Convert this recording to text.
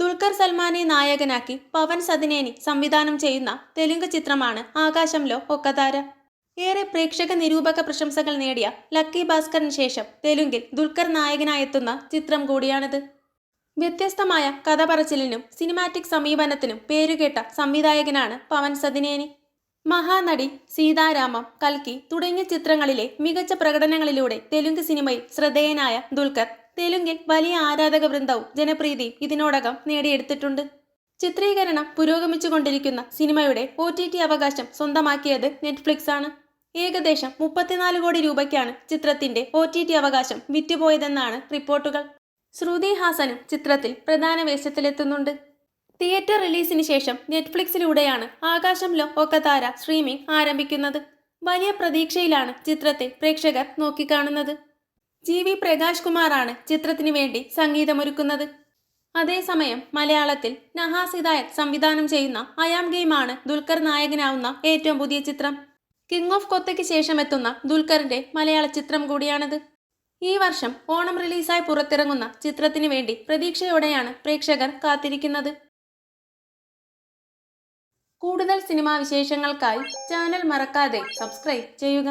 ദുൽഖർ സൽമാനെ നായകനാക്കി പവൻ സദിനേനി സംവിധാനം ചെയ്യുന്ന തെലുങ്ക് ചിത്രമാണ് ആകാശംലോ ഒക്കതാര. ഏറെ പ്രേക്ഷക നിരൂപക പ്രശംസകൾ നേടിയ ലക്കി ഭാസ്കറിന് ശേഷം തെലുങ്കിൽ ദുൽഖർ നായകനായെത്തുന്ന ചിത്രം കൂടിയാണിത്. വ്യത്യസ്തമായ കഥ പറച്ചിലിനും സിനിമാറ്റിക് സമീപനത്തിനും പേരുകേട്ട സംവിധായകനാണ് പവൻ സദിനേനി മഹാനടി സീതാരാമം കൽക്കി തുടങ്ങിയ ചിത്രങ്ങളിലെ മികച്ച പ്രകടനങ്ങളിലൂടെ തെലുങ്ക് സിനിമയിൽ ശ്രദ്ധേയനായ ദുൽഖർ തെലുങ്കിൽ വലിയ ആരാധക വൃന്ദവും ജനപ്രീതിയും ഇതിനോടകം നേടിയെടുത്തിട്ടുണ്ട്. ചിത്രീകരണം പുരോഗമിച്ചുകൊണ്ടിരിക്കുന്ന സിനിമയുടെ ഒ ടി ടി അവകാശം സ്വന്തമാക്കിയത് നെറ്റ്ഫ്ലിക്സ് ആണ് ഏകദേശം മുപ്പത്തിനാല് കോടി രൂപയ്ക്കാണ് ചിത്രത്തിന്റെ ഒ ടി ടി അവകാശം വിറ്റുപോയതെന്നാണ് റിപ്പോർട്ടുകൾ. ശ്രുതി ഹാസനും ചിത്രത്തിൽ പ്രധാന വേഷത്തിലെത്തുന്നുണ്ട്. തിയേറ്റർ റിലീസിന് ശേഷം നെറ്റ്ഫ്ലിക്സിലൂടെയാണ് ആകാശം ലോ ഒക്കതാര സ്ട്രീമിംഗ് ആരംഭിക്കുന്നത്. വലിയ പ്രതീക്ഷയിലാണ് ചിത്രത്തെ പ്രേക്ഷകർ നോക്കിക്കാണുന്നത്. ജി വി പ്രകാശ് കുമാറാണ് ചിത്രത്തിന് വേണ്ടി സംഗീതമൊരുക്കുന്നത്. അതേസമയം മലയാളത്തിൽ നഹാസ് ഹിദായത് സംവിധാനം ചെയ്യുന്ന അയാം ഗെയിമാണ് ദുൽഖർ നായകനാവുന്ന ഏറ്റവും പുതിയ ചിത്രം. കിങ് ഓഫ് കൊത്തയ്ക്ക് ശേഷം എത്തുന്ന ദുൽഖറിന്റെ മലയാള ചിത്രം കൂടിയാണിത്. ഈ വർഷം ഓണം റിലീസായി പുറത്തിറങ്ങുന്ന ചിത്രത്തിന് വേണ്ടി പ്രതീക്ഷയോടെയാണ് പ്രേക്ഷകർ കാത്തിരിക്കുന്നത്. കൂടുതൽ സിനിമാ വിശേഷങ്ങൾക്കായി ചാനൽ മറക്കാതെ സബ്സ്ക്രൈബ് ചെയ്യുക.